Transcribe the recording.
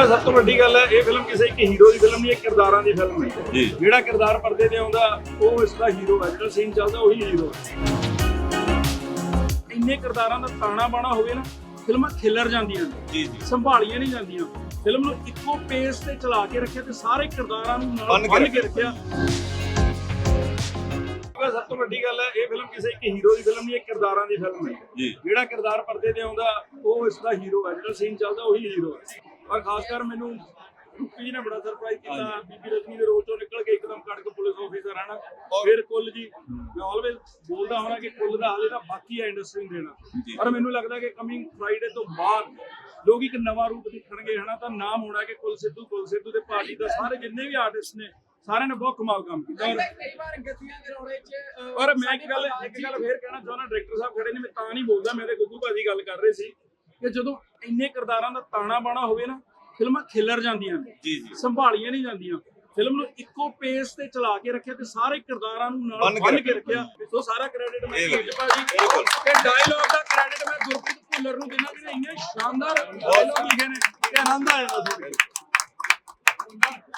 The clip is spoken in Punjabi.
ਕਿਉਂਕਿ ਸਭ ਤੋਂ ਵੱਡੀ ਗੱਲ ਹੈ ਇਹ ਫਿਲਮ ਕਿਸੇ ਇੱਕ ਹੀਰੋ ਦੀ ਫਿਲਮ ਨਹੀਂ ਇਹ ਕਿਰਦਾਰਾਂ ਦੀ ਫਿਲਮ ਹੈ। ਜਿਹੜਾ ਕਿਰਦਾਰ ਪਰਦੇ ਤੇ ਆਉਂਦਾ ਉਹ ਇਸ ਦਾ ਹੀਰੋ ਹੈ ਜਿਹੜਾ ਸੀਨ ਚੱਲਦਾ ਉਹੀ ਹੀਰੋ ਹੈ। ਇੰਨੇ ਕਿਰਦਾਰਾਂ ਦਾ ਤਾਣਾ ਬਾਣਾ ਹੋਵੇ ਨਾ ਫਿਲਮਾਂ ਖਿਲਰ ਜਾਂਦੀਆਂ ਨੇ। ਜੀ ਜੀ। ਸੰਭਾਲੀਆਂ ਨਹੀਂ ਜਾਂਦੀਆਂ। ਫਿਲਮ ਨੂੰ ਇੱਕੋ ਪੇਸ ਤੇ ਚਲਾ ਕੇ ਰੱਖਿਆ ਤੇ ਸਾਰੇ ਕਿਰਦਾਰਾਂ ਨੂੰ ਨਾਲ ਬੰਨ ਕੇ ਰੱਖਿਆ। ਸਭ ਤੋਂ ਵੱਡੀ ਗੱਲ ਹੈ ਇਹ ਫਿਲਮ ਕਿਸੇ ਇੱਕ ਹੀਰੋ ਦੀ ਫਿਲਮ ਨਹੀਂ ਇਹ ਕਿਰਦਾਰਾਂ ਦੀ ਫਿਲਮ ਹੈ। ਜਿਹੜਾ ਕਿਰਦਾਰ ਪਰਦੇ ਤੇ ਆਉਂਦਾ ਉਹ ਇਸ ਦਾ ਹੀਰੋ ਹੈ ਜਿਹੜਾ ਸੀਨ ਚੱਲਦਾ ਉਹੀ ਹੀਰੋ ਹੈ। ਪਰ ਖਾਸ ਕਰ ਮੈਨੂੰ ਰੂਪੀ ਜੀ ਨੇ ਬੜਾ ਸਰਪ੍ਰਾਈਜ਼ ਕੀਤਾ। ਬੀਬੀ ਰਜਨੀ ਦੇ ਰੋਲ ਚੋਂ ਨਿਕਲ ਕੇ ਇੱਕਦਮ ਕੜਕ ਪੁਲਿਸ ਆਫੀਸਰ ਆਣਾ ਫਿਰ ਕੁੱਲ ਜੀ ਮੈਂ ਆਲਵੇਜ਼ ਬੋਲਦਾ ਹਾਂ ਕਿ ਕੁੱਲ ਦਾ ਹਾਲੇ ਤਾਂ ਬਾਕੀ ਹੈ ਇੰਡਸਟਰੀ ਨੂੰ। ਦੇਣਾ। ਪਰ ਮੈਨੂੰ ਲੱਗਦਾ ਕਿ ਕਮਿੰਗ ਫਰਾਈਡੇ ਤੋਂ ਬਾਅਦ ਲੋਕ ਇੱਕ ਨਵਾਂ ਰੂਪ ਦੇਖਣਗੇ ਹਨਾ? ਤਾਂ ਨਾਮ ਹੋਣਾ ਕਿ ਕੁੱਲ ਸਿੱਧੂ ਕੁੱਲ ਸਿੱਧੂ ਦੇ ਪਾਰਟੀ ਦਾ ਸਾਰੇ ਜਿੰਨੇ ਵੀ ਆਰਟਿਸਟ ਨੇ ਸਾਰਿਆਂ ਨੇ ਬਹੁਤ ਕਮਾਲ ਕੰਮ ਕੀਤਾ। ਔਰ ਕਈ ਵਾਰ ਗੱਦੀਆਂ ਦੇ ਰੌਲੇ 'ਚ ਅਹ, ਔਰ ਮੈਂ ਇੱਕ ਗੱਲ ਇੱਕ ਗੱਲ ਫੇਰ ਕਹਿਣਾ ਚਾਹੁੰਦਾ ਡਾਇਰੈਕਟਰ ਸਾਹਿਬ ਖੜੇ ਨੇ ਮੈਂ ਤਾਂ ਨਹੀਂ ਬੋਲਦਾ ਮੈਂ ਤੇ ਗੁੱਗੂ ਭਾਜੀ ਗੱਲ ਕਰ ਰਹੇ ਸੀ। ਕਿ ਜਦੋਂ ਇੰਨੇ ਕਿਰਦਾਰਾਂ ਦਾ ਤਾਣਾ ਬਾਣਾ ਹੋਵੇ ਨਾ ਫਿਲਮਾਂ ਖਿਲਰ ਜਾਂਦੀਆਂ ਨੇ ਜੀ ਜੀ। ਸੰਭਾਲੀਆਂ ਨਹੀਂ ਜਾਂਦੀਆਂ। ਫਿਲਮ ਨੂੰ ਇੱਕੋ ਪੇਸ ਤੇ ਚਲਾ ਕੇ ਰੱਖਿਆ ਤੇ ਸਾਰੇ ਕਿਰਦਾਰਾਂ ਨੂੰ ਨਾਲ ਬੰਨ ਕੇ ਰੱਖਿਆ। ਸੋ ਸਾਰਾ ਕ੍ਰੈਡਿਟ ਮੈਂ ਧੀਰਜ ਭਾਜੀ। ਤੇ ਡਾਇਲੌਗ ਦਾ ਕ੍ਰੈਡਿਟ ਮੈਂ ਗੁਰਪ੍ਰੀਤ ਭੁੱਲਰ ਨੂੰ ਦੇਣਾ ਜਿਹਨੇ ਇੰਨੇ ਸ਼ਾਨਦਾਰ ਡਾਇਲੌਗ ਲਿਖੇ ਨੇ ਕਿ ਆਨੰਦ ਆਇਆ ਸੁਣ ਕੇ।